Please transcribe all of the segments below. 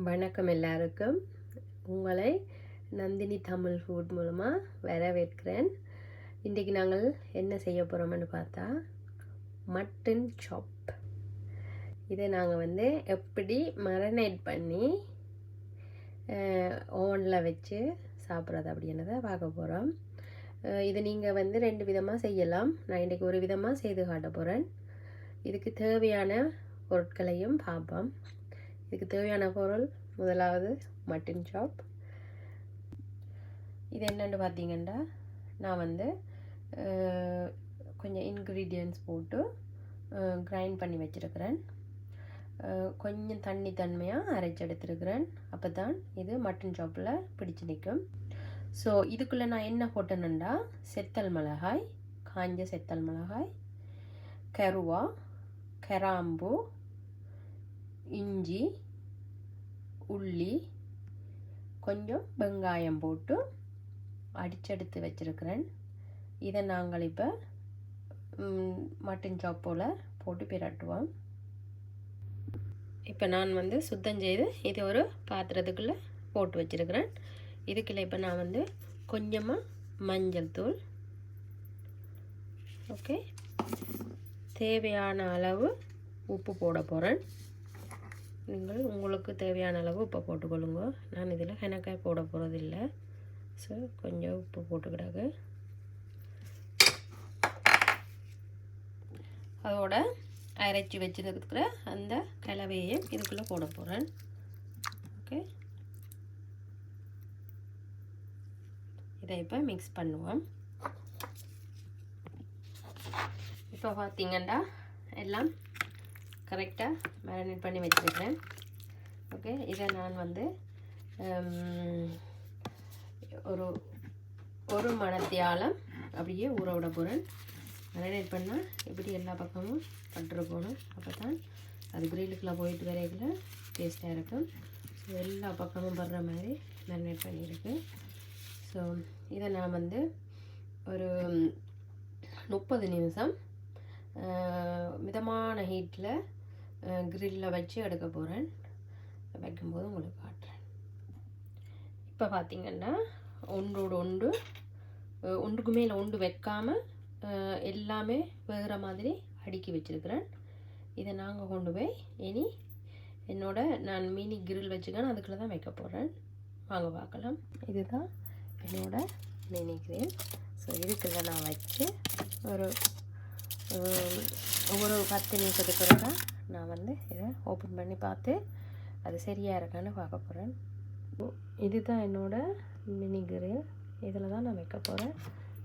வணக்கம் எல்லாருக்கும். உங்களை நந்தினி தமிழ் ஃபுட் மூலமாக வரவேற்கிறேன். இன்றைக்கு நாங்கள் என்ன செய்ய போகிறோம்னு பார்த்தா மட்டன் சாப். இதை நாங்கள் வந்து எப்படி மரனேட் பண்ணி ஓவனில் வச்சு சாப்பிட்றது அப்படின்றத பார்க்க போகிறோம் இதை நீங்கள் வந்து ரெண்டு விதமாக செய்யலாம். நான் இன்றைக்கி ஒரு விதமாக செய்து காட்ட போகிறேன் இதுக்கு தேவையான பொருட்களையும் பார்ப்போம். இதுக்கு தேவையான பொருள் முதலாவது மட்டன் சாப் இது என்னென்னு பார்த்தீங்கன்னா நான் வந்து கொஞ்சம் இன்க்ரீடியன்ஸ் போட்டு கிரைண்ட் பண்ணி வச்சுருக்கிறேன். கொஞ்சம் தண்ணி தன்மையாக அரைச்சி எடுத்துருக்கிறேன். அப்போ தான் இது மட்டன் சாப்பில் பிடிச்சி நிற்கும். ஸோ இதுக்குள்ளே நான் என்ன போட்டேனுண்டா செத்தல் மிளகாய் காஞ்ச செத்தல் மிளகாய் கருவா கராம்பு இஞ்சி உள்ளி கொஞ்சம் வெங்காயம் போட்டு அடிச்செடுத்து வச்சுருக்கிறேன் இதை நாங்கள் இப்போ மட்டன் சாப்போல் போட்டு பிரட்டுவோம் இப்போ நான் வந்து சுத்தம் செய்து இது ஒரு பாத்திரத்துக்குள்ளே போட்டு வச்சுருக்கிறேன் இதுக்குள்ளே இப்போ நான் வந்து கொஞ்சமாக மஞ்சள் தூள் ஓகே தேவையான அளவு உப்பு போட போகிறேன் நீங்கள் உங்களுக்கு தேவையான அளவு உப்பை போட்டுக்கொள்ளுங்க. நான் இதில் கணக்காய் போட போகிறதில்ல ஸோ கொஞ்சம் உப்பு போட்டுக்கிடாங்க அதோட அரைச்சி வச்சுருக்கிற அந்த கலவையையும் இதுக்குள்ளே போட போகிறேன் ஓகே இதை இப்போ மிக்ஸ் பண்ணுவோம். இப்போ பார்த்தீங்கன்னா எல்லாம் கரெக்டாக மேரினேட் பண்ணி வச்சுருக்கிறேன். ஓகே இதை நான் வந்து ஒரு ஒரு மணத்தியாலம் அப்படியே ஊற விட போகிறேன் மேரினேட் பண்ணால் இப்படி எல்லா பக்கமும் பட்டுருக்கணும் அப்போ தான் அது கிரில்லுக்குள்ளே போயிட்டு வரைக்குள்ள டேஸ்ட்டாக இருக்கும். ஸோ எல்லா பக்கமும் படுற மாதிரி மேரினேட் பண்ணியிருக்கு. ஸோ இதை நான் வந்து ஒரு முப்பது நிமிஷம் மிதமான ஹீட்டில் க்ரில்லில் வச்சு எடுக்க போகிறேன் வைக்கும்போது உங்களுக்கு காட்டுறேன். இப்போ பார்த்திங்கன்னா ஒன்றோடு ஒன்று ஒன்றுக்கு மேலே ஒன்று வைக்காமல் எல்லாமே வேகிற மாதிரி அடுக்கி வச்சுருக்கிறேன். இதை நாங்கள் கொண்டு போய் இனி என்னோட நான் மினி கிரில் வச்சுக்கேன் அதுக்குள்ளே தான் வைக்க போகிறேன் வாங்க பார்க்கலாம். இதுதான் என்னோட மினி கிரில். ஸோ இதுக்குள்ளே நான் வச்சு ஒரு ஒரு பத்து நிமிஷத்துக்கு தான் நான் வந்து இதை ஓப்பன் பண்ணி பார்த்து அது சரியாக இருக்கான்னு பார்க்க போகிறேன் இதுதான் என்னோடய மினி கிரில் இதில் தான் நான் வைக்க போகிறேன்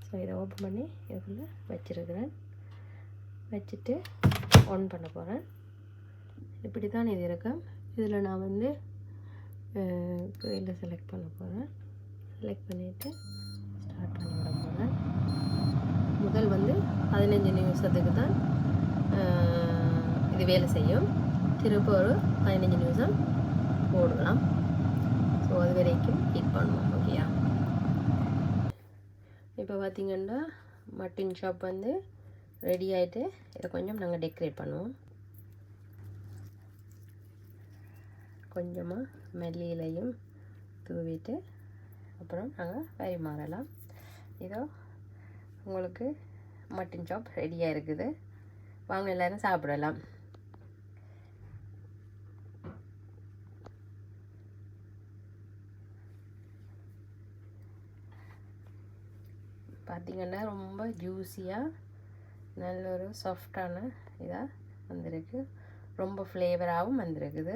ஸோ இதை ஓப்பன் பண்ணி இதுக்குள்ளே வச்சுருக்கிறேன். வச்சுட்டு ஆன் பண்ண போகிறேன் இப்படி தான் இது இருக்கும். இதில் நான் வந்து கிரில்லை செலக்ட் பண்ண போகிறேன் செலக்ட் பண்ணிவிட்டு ஸ்டார்ட் பண்ணி விட போகிறேன் முதல் வந்து பதினஞ்சு நிமிஷத்துக்கு தான் இது வேலை செய்யும். திருப்ப ஒரு பதினஞ்சு நிமிஷம் போடலாம். ஸோ அது வரைக்கும் ஹீட் பண்ணுவோம் ஓகேயா இப்போ பார்த்திங்கன்னா மட்டன் ஷாப் வந்து ரெடி ஆகிட்டு இதை கொஞ்சம் நாங்கள் டெக்கரேட் பண்ணுவோம். கொஞ்சமாக மெல்லியிலையும் தூவிட்டு அப்புறம் நாங்கள் பரிமாறலாம் இதோ உங்களுக்கு மட்டன் சாப் ரெடியாக இருக்குது. வாங்க எல்லோரும் சாப்பிடலாம். பார்த்திங்கன்னா ரொம்ப ஜூஸியாக நல்ல ஒரு சாஃப்டான இதாக வந்திருக்கு. ரொம்ப ஃப்ளேவராகவும் வந்திருக்குது.